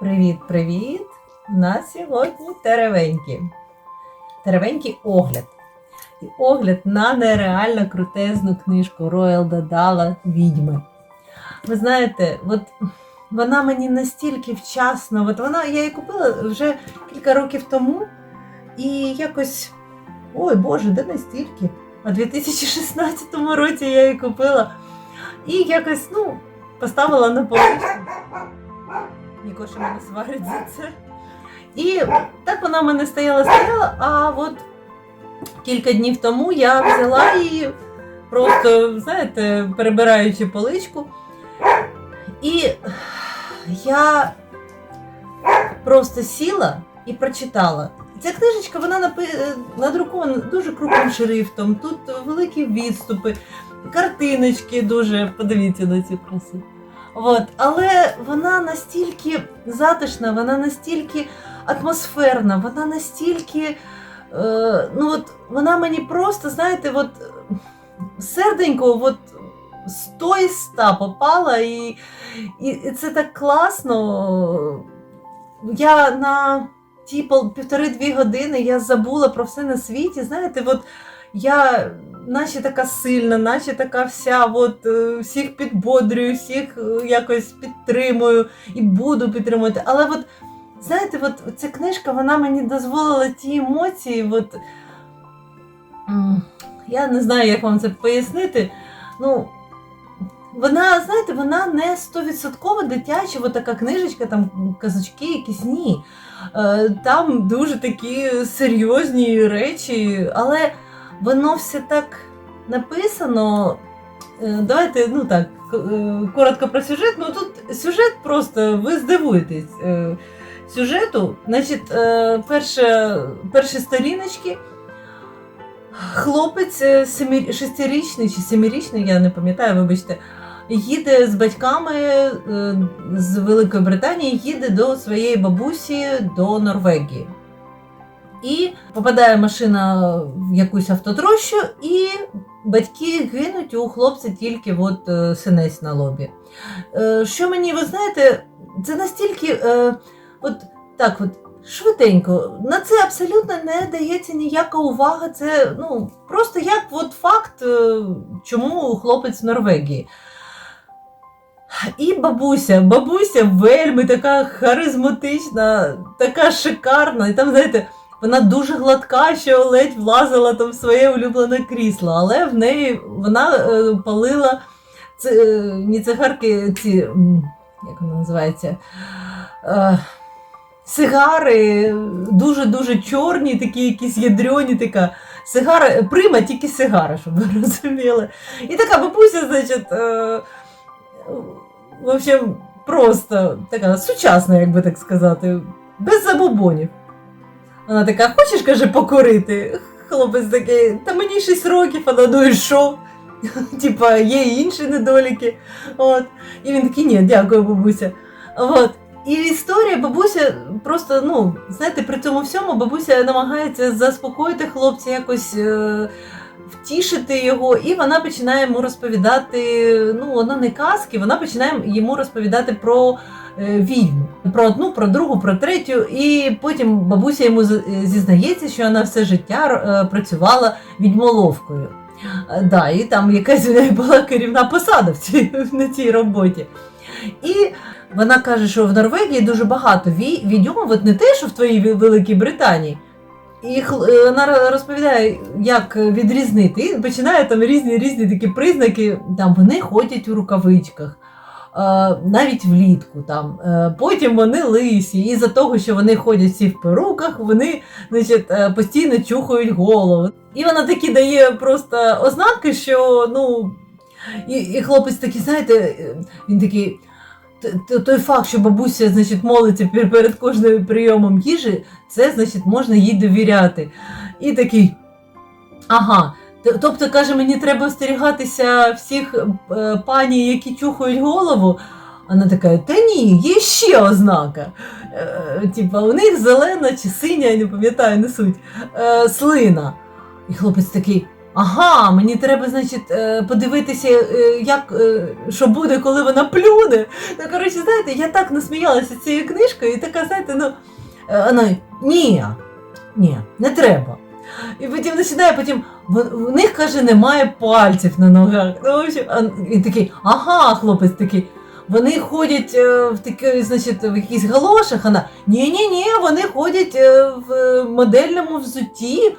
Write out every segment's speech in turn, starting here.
Привіт-привіт! У нас сьогодні теревенькі. Теревенький огляд. І огляд на нереально крутезну книжку Роyal Дадала Відьми. Ви знаєте, от вона мені настільки вчасно, от вона, я її купила вже кілька років тому, і якось. Ой Боже, де настільки? У 2016 році я її купила. І якось, ну, поставила на поличку. Нікоша мене сварить за це. І так вона в мене стояла, стояла, а от кілька днів тому я взяла її, просто, знаєте, перебираючи поличку. І я просто сіла і прочитала. Ця книжечка вона напи- надрукована дуже крупним шрифтом, тут великі відступи, картиночки дуже, подивіться на цю красу. От, але вона настільки затишна, вона настільки атмосферна, вона настільки. Е, ну от, вона мені просто, знаєте, от, серденько от, з тої ста попала, і, і, і це так класно. Я на ті півтори-дві години я забула про все на світі. Знаєте, от я наче така сильна, наче така вся, от, е, всіх підбодрюю, всіх е, якось підтримую і буду підтримувати. Але от, знаєте, от ця книжка вона мені дозволила ті емоції. От, я не знаю, як вам це пояснити. Ну, вона, знаєте, вона не стовідсотково дитяча, от така книжечка, там казочки якісь ні. Е, Там дуже такі серйозні речі, але воно все так написано. Е, Давайте, ну так, е, коротко про сюжет. Ну тут сюжет просто ви здивуєтесь. е, Сюжету, значить, перше, перші сторіночки. Хлопець шестирічний чи семирічний, я не пам'ятаю, вибачте, їде з батьками з Великої Британії, їде до своєї бабусі до Норвегії. І попадає машина в якусь автотрощу, і батьки гинуть у хлопця тільки от, е, синець на лобі. Е, Що мені, ви знаєте, це настільки е, от так от. Швиденько, на це абсолютно не дається ніяка увага. Це ну просто як от факт, чому хлопець в Норвегії. І бабуся, бабуся вельми така харизматична, така шикарна. І там, знаєте, вона дуже гладка, що ледь влазила там в своє улюблене крісло, але в неї вона е, палила це, е, цигарки, ці, як вона називається? Е, сигари дуже-дуже чорні, такі якісь ядрені, така. Сигара, прима тільки сигара, щоб ви розуміли. І така бабуся, значить, е, в общем, просто така сучасна, як би так сказати, без забобонів. Вона така, хочеш, каже, покурити? Хлопець такий, та мені 6 років, а ну і що? Типа, є і інші недоліки. От. І він такий, ні, дякую, бабуся. От. І історія бабуся просто, ну, знаєте, при цьому всьому бабуся намагається заспокоїти хлопця, якось е, втішити його, і вона починає йому розповідати, ну, вона не казки, вона починає йому розповідати про е, відьму. Про одну, про другу, про третю. І потім бабуся йому зізнається, що вона все життя е, працювала відьмоловкою. Е, Да, і там якась у неї була керівна посада в цій, на цій роботі. І вона каже, що в Норвегії дуже багато ві- відьом, от не те, що в твоїй Великій Британії. І е, вона розповідає, як відрізнити. І починає там різні різні такі признаки. Там вони ходять у рукавичках, навіть влітку. Там. Е, Потім вони лисі. І за того, що вони ходять всі в перуках, вони значить, е, постійно чухають голову. І вона такі дає просто ознаки, що ну. І, і хлопець такий, знаєте, він такий. Той факт, що бабуся значить, молиться перед кожним прийомом їжі, це значить можна їй довіряти. І такий. Ага. Тобто, каже, мені треба остерігатися всіх е, пані, які чухають голову. Вона така, та ні, є ще ознака. Е, типа, у них зелена чи синя, я не пам'ятаю, не суть, е, слина. І хлопець такий, Ага, мені треба, значить, е, подивитися, е, як, е, що буде, коли вона плюне. Ну, коротше, знаєте, я так насміялася цією книжкою, і така, знаєте, ну, вона, ні, ні, не треба. І потім починає, потім в, них каже, немає пальців на ногах. Ну, в він такий, ага, хлопець такий. Вони ходять в такі, значить, в якихось галошах. Вона ні-ні-ні, вони ходять в модельному взутті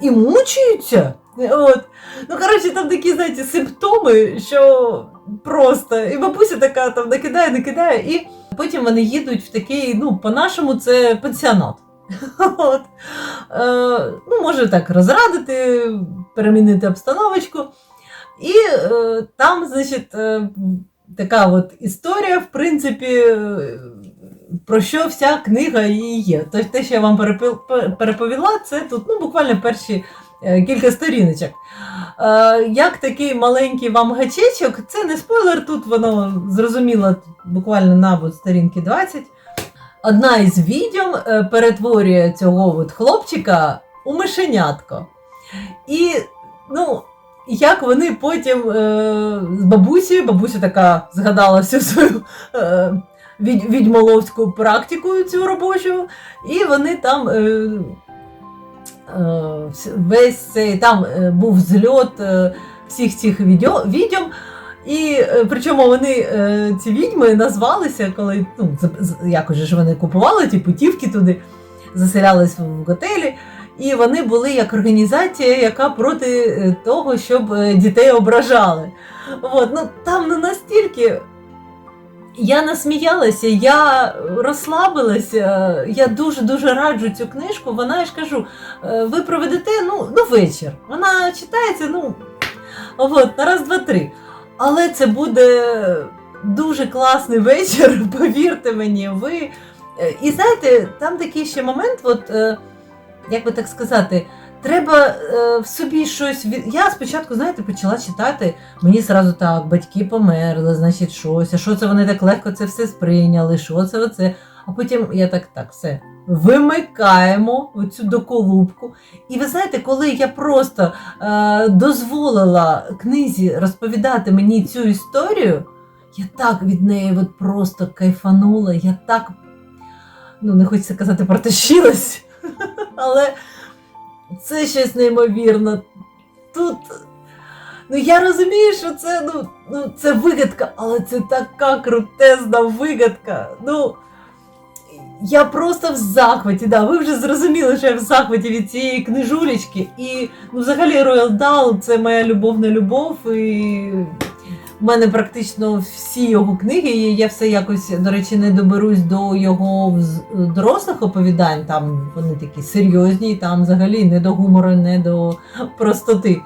і мучаються. От. Ну, коротше, там такі, знаєте, симптоми, що просто. І бабуся така там накидає, накидає, і потім вони їдуть в такий, ну, по-нашому, це пансіонат. От. Е, ну, може так розрадити, перемінити обстановочку. І е, там, значить, е, така от історія, в принципі, е, про що вся книга і є. Тобто те, що я вам переповіла, це тут ну, буквально перші е, кілька сторіночок. Е, як такий маленький вам гачечок, це не спойлер, тут воно зрозуміло буквально на сторінки 20. Одна із відьом е, перетворює цього от хлопчика у мишенятко. І, ну, як вони потім е, з бабусею, бабуся така згадала всю свою е, від, відьмоловську практику цю робочу, і вони там. Е, е, весь цей там е, був зльот е, всіх цих відьо- відьом. І е, причому вони е, ці відьми назвалися, коли ну, якось ж вони купували ті путівки туди, заселялись в готелі. І вони були як організація, яка проти е, того, щоб е, дітей ображали. От, ну, там ну, настільки я насміялася, я розслабилася, я дуже-дуже раджу цю книжку. Вона, я ж кажу, е, ви проведете ну, ну, вечір. Вона читається, ну, от, на раз, два, три. Але це буде дуже класний вечір, повірте мені. Ви... е, І знаєте, там такий ще момент, от, е, як би так сказати, треба е, в собі щось від. Я спочатку, знаєте, почала читати. Мені зразу так, батьки померли, значить, щось. А що це вони так легко це все сприйняли? Що це оце? А потім я так, так, все. Вимикаємо оцю доколубку. І ви знаєте, коли я просто е, дозволила книзі розповідати мені цю історію, я так від неї от просто кайфанула, я так, ну не хочеться казати, протащилась, але це щось неймовірне. Тут. Ну я розумію, що це ну, ну, це вигадка, але це така крутезна вигадка. Ну, я просто в захваті. Да, ви вже зрозуміли, що я в захваті від цієї книжулечки. І ну, взагалі Royal Dahl це моя любовна любов. І в мене практично всі його книги. є. Я все якось, до речі, не доберусь до його дорослих оповідань. Там вони такі серйозні, там взагалі не до гумору, не до простоти.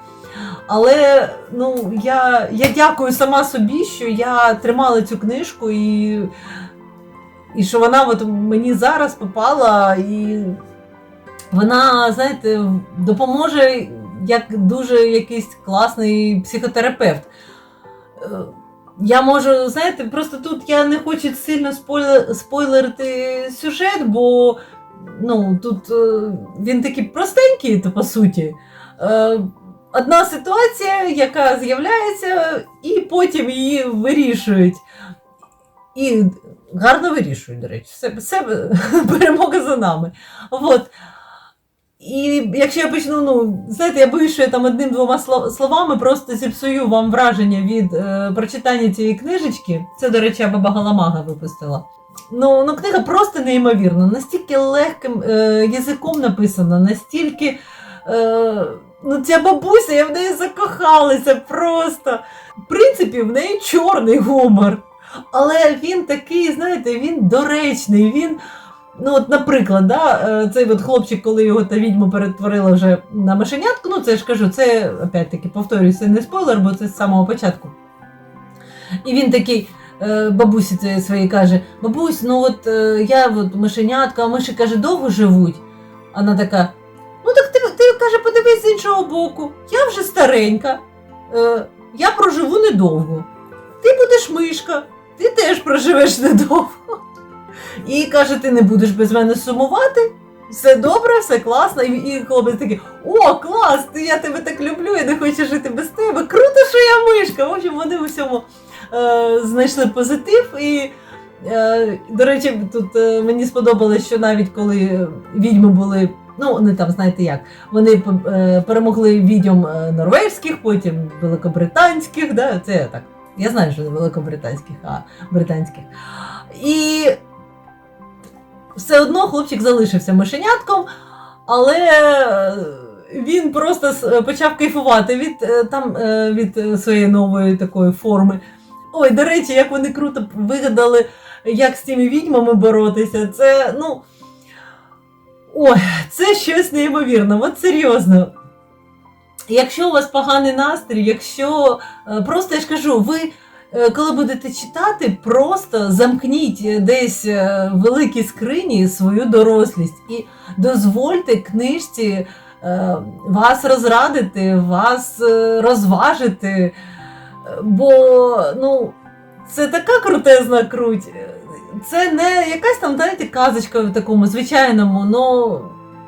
Але ну, я, я дякую сама собі, що я тримала цю книжку і, і що вона от мені зараз попала, і вона, знаєте, допоможе як дуже якийсь класний психотерапевт. Я можу, знаєте, просто тут я не хочу сильно спойлерити сюжет, бо ну, тут е, він такий простенький, то по суті. Е, Одна ситуація, яка з'являється, і потім її вирішують. І гарно вирішують, до речі, все, все перемога за нами. От. І якщо я почну, ну, знаєте, я боюсь, що я там одним-двома словами просто зіпсую вам враження від е, прочитання цієї книжечки. Це, до речі, баба Галамага випустила. Ну, ну, книга просто неймовірна, настільки легким е, язиком написана, настільки. Е, ну, ця бабуся, я в неї закохалася просто. В принципі, в неї чорний гумор. Але він такий, знаєте, він доречний. Він, ну, от, наприклад, да, е, цей от хлопчик, коли його та відьма перетворила вже на мишенятку, ну це ж кажу, це опять-таки повторюю, це не спойлер, бо це з самого початку. І він такий. е, Бабусі це своїй каже: Бабусь, ну от е, я от мишенятка, а миші каже, довго живуть. Вона така: Ну так ти, ти каже, подивись з іншого боку. Я вже старенька, е, я проживу недовго. Ти будеш мишка, ти теж проживеш недовго. І каже, ти не будеш без мене сумувати. все добре, все класно. І, і хлопець такий, о, клас! Я тебе так люблю, я не хочу жити без тебе. Круто, що я мишка. В общем, вони в усьому е, знайшли позитив. І, е, до речі, тут е, мені сподобалось, що навіть коли відьми були, ну, вони там, знаєте як, вони е, перемогли відьом е, норвезьких, потім великобританських, да, це я так. Я знаю, що великобританських, а британських. І все одно хлопчик залишився мишенятком, але е, він просто почав кайфувати від, е, там, е, від е, своєї нової такої форми. Ой, до речі, як вони круто вигадали, як з цими відьмами боротися. Це, ну. Ой, це щось неймовірне, от серйозно. Якщо у вас поганий настрій, якщо е, просто я ж кажу, ви е, коли будете читати, просто замкніть е, десь е, в великій скрині свою дорослість і дозвольте книжці е, вас розрадити, вас е, розважити. Е, Бо ну, це така крутезна круть. Е, Це не якась там, знаєте, казочка в такому звичайному, ну,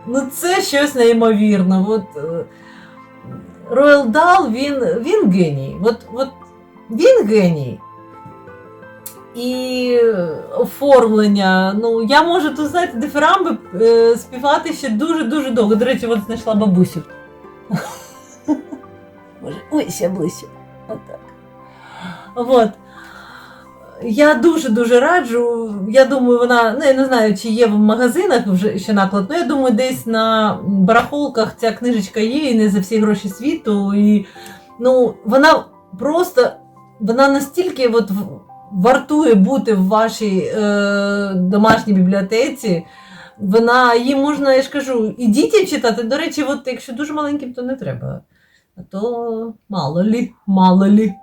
ну це щось неймовірне. От, е, Роyal Дал, він, він геній. От, от він геній. І оформлення. Ну, я можу тут, знаєте, дифирамби е, співати ще дуже-дуже довго. До речі, от знайшла бабусю. Може, ой, ще ближче. Отак. От. Я дуже-дуже раджу. Я думаю, вона, ну я не знаю, чи є в магазинах вже ще наклад, ну я думаю, десь на барахолках ця книжечка є і не за всі гроші світу. І ну, вона просто вона настільки от вартує бути в вашій е, домашній бібліотеці. Вона її можна, я ж кажу, і дітям читати. До речі, от якщо дуже маленьким, то не треба. А то мало лі, мало лі.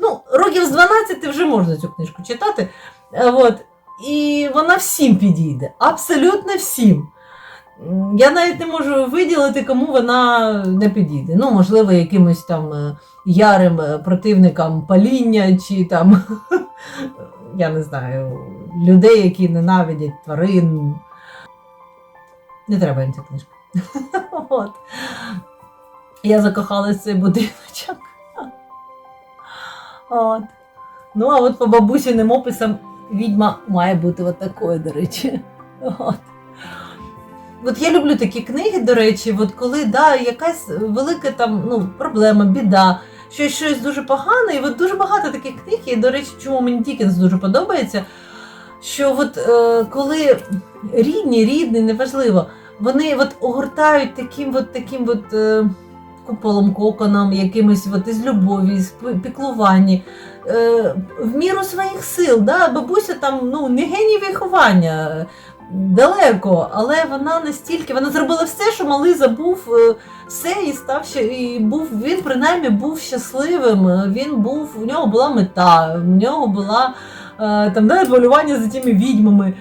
Ну, років з 12 вже можна цю книжку читати. Е, От. І вона всім підійде. Абсолютно всім. Я навіть не можу виділити, кому вона не підійде. Ну, можливо, якимось там е, ярим е, противникам паління, чи там, я не знаю, людей, які ненавидять тварин. Не треба їм ця книжка. От. Я закохалась в цей будиночок. От. Ну, а от по бабусіним описам відьма має бути от такою, до речі. От. От я люблю такі книги, до речі, от коли да, якась велика там ну, проблема, біда, щось, щось дуже погане, і от дуже багато таких книг, і, до речі, чому мені Дікенс дуже подобається, що от е, коли рідні, рідні, неважливо, вони от огортають таким от, таким от, е, куполом, коконом, якимось от, із любові, з пі- піклуванні, е, в міру своїх сил. Да? Бабуся там ну, не геній виховання. Далеко, але вона настільки вона зробила все, що малий забув е, все і став ще і був. Він принаймні був щасливим. Він був у нього була мета, у нього була е, там да, полювання за тими відьмами.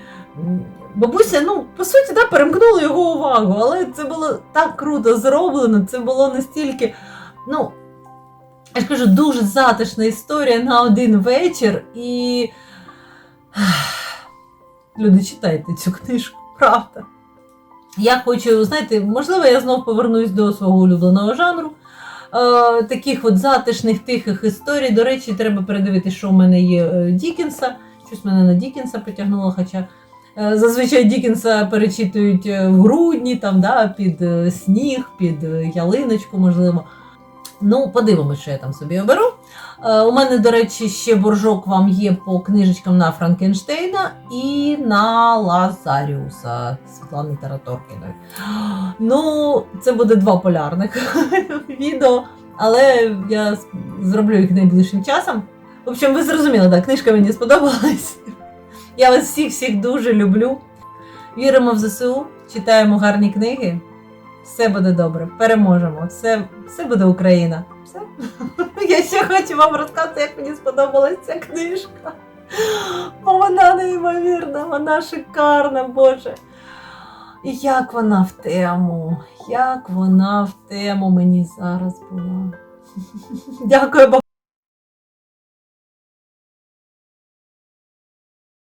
Бабуся, ну по суті, да, перемкнула його увагу, але це було так круто зроблено. Це було настільки, ну я ж кажу, дуже затишна історія на один вечір і. Люди, читайте цю книжку, правда. Я хочу, знаєте, можливо, я знов повернусь до свого улюбленого жанру. Е, таких от затишних, тихих історій. До речі, треба передивитися, що в мене є е, Дікенса. Щось мене на Дікенса потягнуло, хоча е, зазвичай Дікенса перечитують е, в грудні, там, да, під е, сніг, під ялиночку, можливо. Ну, подивимось, що я там собі оберу. Е, У мене, до речі, ще боржок вам є по книжечкам на Франкенштейна і на Лазаріуса Світлани Тараторкіної. Ну, це буде два полярних відео, але я зроблю їх найближчим часом. В общем, ви зрозуміли, так, книжка мені сподобалась. Я вас всіх-всіх дуже люблю. Віримо в ЗСУ, читаємо гарні книги. Все буде добре, переможемо. Все, все буде Україна. Все. Я ще хочу вам розказати, як мені сподобалася ця книжка. Бо вона неймовірна, вона шикарна, Боже. І як вона в тему, як вона в тему мені зараз була. Дякую, бабуся.